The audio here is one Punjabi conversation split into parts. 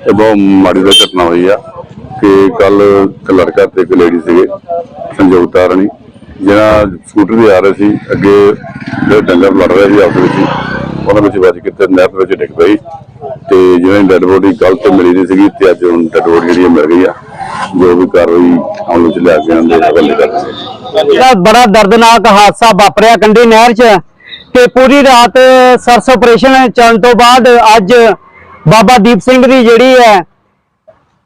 ਇਹ ਬਹੁਤ ਮਾੜੀ ਦਾ ਘਟਨਾ ਹੋਈ ਆ ਕਿ ਕੱਲ ਇੱਕ ਲੜਕਾ ਤੇ ਇੱਕ ਲੇਡੀ ਸੀਗੇ ਸੰਯੁਕਤਾ ਰਾਣੀ ਜਿਹੜਾ ਸਕੂਟਰ ਤੇ ਆ ਰਹੇ ਸੀ, ਅੱਗੇ ਜਿਹੜੇ ਡੰਗਰ ਲੜ ਰਹੇ ਸੀ ਆਪਸ ਵਿੱਚ, ਉਹਨਾਂ ਵਿੱਚ ਵੱਜ ਕੇ ਤੇ ਨਹਿਰ ਵਿੱਚ ਡਿੱਗ ਪਈ ਤੇ ਜਿਹਨਾਂ ਡੈਡ ਬੋਡੀ ਕੱਲ ਮਿਲੀ ਨਹੀਂ ਸੀਗੀ ਤੇ ਅੱਜ ਹੁਣ ਡੈਡ ਬੋਡੀ ਜਿਹੜੀ ਮਿਲ ਗਈ ਆ, ਜੋ ਵੀ ਕਾਰਵਾਈ ਅਮਲ ਚ ਲਿਆ ਕੇ ਆਂਦੇ ਹਵਾਲੇ ਕਰ ਜਿਹੜਾ ਬੜਾ ਦਰਦਨਾਕ ਹਾਦਸਾ ਵਾਪਰਿਆ ਕੰਢੀ ਨਹਿਰ 'ਚ ਤੇ ਪੂਰੀ ਰਾਤ ਸਰਸ ਆਪਰੇਸ਼ਨ ਚੱਲਣ ਤੋਂ ਬਾਅਦ ਅੱਜ ਬਾਬਾ ਦੀਪ ਸਿੰਘ ਦੀ ਜਿਹੜੀ ਹੈ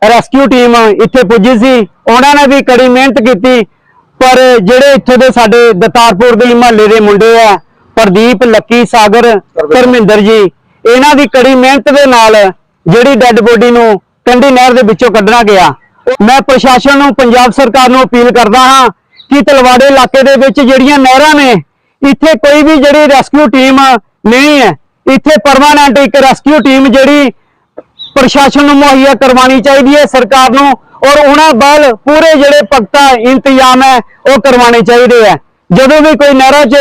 ਰੈਸਕਿਊ ਟੀਮ ਇੱਥੇ ਪੁੱਜੀ ਸੀ। ਉਹਨਾਂ ਨੇ ਵੀ ਕੜੀ ਮਿਹਨਤ ਕੀਤੀ, ਪਰ ਜਿਹੜੇ ਇੱਥੇ ਦੇ ਸਾਡੇ ਦਤਾਰਪੁਰ ਦੇ ਮਹੱਲੇ ਦੇ ਮੁੰਡੇ ਆ, ਪ੍ਰਦੀਪ, ਲੱਕੀ, ਸਾਗਰ, ਧਰਮਿੰਦਰ ਜੀ, ਇਹਨਾਂ ਦੀ ਕੜੀ ਮਿਹਨਤ ਦੇ ਨਾਲ ਜਿਹੜੀ ਡੈੱਡ ਬੋਡੀ ਨੂੰ ਕੰਢੀ ਨਹਿਰ ਦੇ ਵਿੱਚੋਂ ਕੱਢਣਾ ਗਿਆ। ਮੈਂ ਪ੍ਰਸ਼ਾਸਨ ਨੂੰ, ਪੰਜਾਬ ਸਰਕਾਰ ਨੂੰ ਅਪੀਲ ਕਰਦਾ ਹਾਂ ਕਿ ਤਲਵਾੜੇ ਇਲਾਕੇ ਦੇ ਵਿੱਚ ਜਿਹੜੀਆਂ ਨਹਿਰਾਂ ਨੇ, ਇੱਥੇ ਕੋਈ ਵੀ ਜਿਹੜੀ ਰੈਸਕਿਊ ਟੀਮ ਨਹੀਂ ਹੈ ਇੱਥੇ ਪਰਮਾਨੈਂਟ ਇੱਕ ਰੈਸਕਿਊ ਟੀਮ ਜਿਹੜੀ ਪ੍ਰਸ਼ਾਸਨ ਨੂੰ ਮੁਹੱਈਆ ਕਰਵਾਉਣੀ ਚਾਹੀਦੀ ਹੈ, ਸਰਕਾਰ ਨੂੰ, ਔਰ ਉਹਨਾਂ ਵੱਲ ਪੂਰੇ ਜਿਹੜੇ ਪਖਤਾ ਇੰਤਜ਼ਾਮ ਹੈ, ਉਹ ਕਰਵਾਉਣੇ ਚਾਹੀਦੇ ਆ ਜਦੋਂ ਵੀ ਕੋਈ ਨਹਿਰਾਂ 'ਚ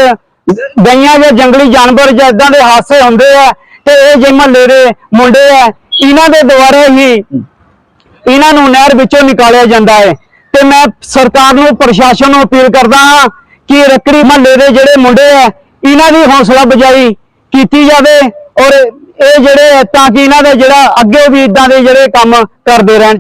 ਗਈਆਂ ਜਾਂ ਜੰਗਲੀ ਜਾਨਵਰ ਜਾਂ ਇਦਾਂ ਦੇ ਹਾਦਸੇ ਹੁੰਦੇ ਆ, ਤੇ ਇਹ ਜੇ ਮਹੱਲੇ ਦੇ ਮੁੰਡੇ ਆ, ਇਹਨਾਂ ਦੇ ਦੁਆਰਾ ਹੀ ਇਹਨਾਂ ਨੂੰ ਨਹਿਰ ਵਿੱਚੋਂ ਨਿਕਾਲਿਆ ਜਾਂਦਾ ਹੈ। ਤੇ ਮੈਂ ਸਰਕਾਰ ਨੂੰ, ਪ੍ਰਸ਼ਾਸਨ ਨੂੰ ਅਪੀਲ ਕਰਦਾ ਹਾਂ ਕਿ ਰੱਕੜੀ ਮਹੱਲੇ ਦੇ ਜਿਹੜੇ ਮੁੰਡੇ ਆ, ਇਹਨਾਂ ਦੀ ਹੌਸਲਾ ਬਜਾਈ ਕੀਤੀ ਜਾਵੇ ਔਰ ਇਹ ਜਿਹੜੇ ਤਾਂ ਕਿ ਇਹਨਾਂ ਦਾ ਜਿਹੜਾ ਅੱਗੇ ਵੀ ਇਦਾਂ ਦੇ ਜਿਹੜੇ ਕੰਮ ਕਰਦੇ ਰਹਿਣ।